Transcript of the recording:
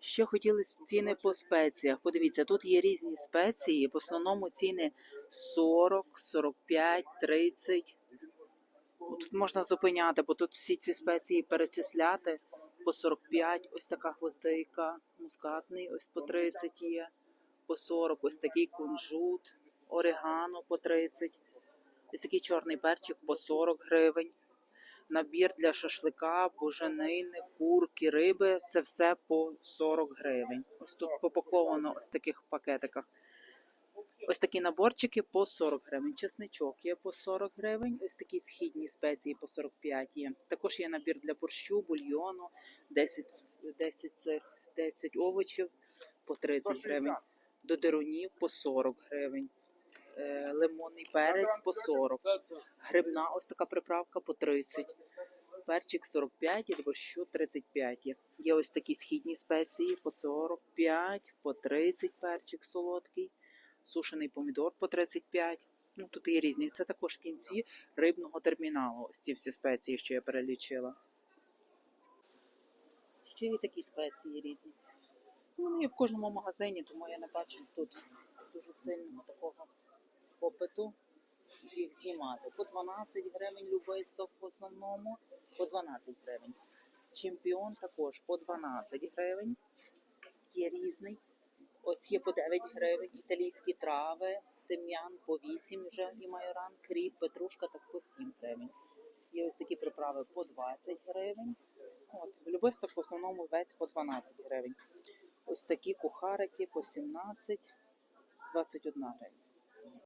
Ще хотілося б ціни по спеціях. Подивіться, тут є різні спеції. В основному ціни 40, 45, 30. Тут можна зупиняти, бо тут всі ці спеції перечисляти по 45. Ось така гвоздика, мускатний, ось по 30 є, по 40, ось такий кунжут, орегано по 30, ось такий чорний перчик по 40 гривень. Набір для шашлика, буженини, курки, риби це все по 40 гривень. Ось тут попаковано ось в таких пакетиках. Ось такі наборчики по 40 гривень. Чесничок є по 40 гривень. Ось такі східні спеції по 45 є. Також є набір для борщу, бульйону, 10, 10 цих 10 овочів по 30 гривень. До дерунів по 40 гривень. Е, Лимонний перець по 40. Грибна ось така приправка по 30. Перчик 45 і борщу 35 є. Ось такі східні спеції по 45, по 30 перчик солодкий, сушений помідор по 35. Ну, тут є різні. Це також в кінці рибного терміналу. Ось ці всі спеції, що я перелічила. Ще є такі спеції різні. Вони є в кожному магазині, тому я не бачу тут дуже сильного такого попиту їх знімати. По 12 гривень любий сток в основному, по 12 гривень. Чемпіон також по 12 гривень. Є різний. Ось є по 9 гривень, італійські трави, тим'ян по 8 вже і майоран, кріп, петрушка так по 7 гривень. Є ось такі приправи по 20 гривень. От, любисток в основному весь по 12 гривень. Ось такі кухарики по 17, 21 гривень.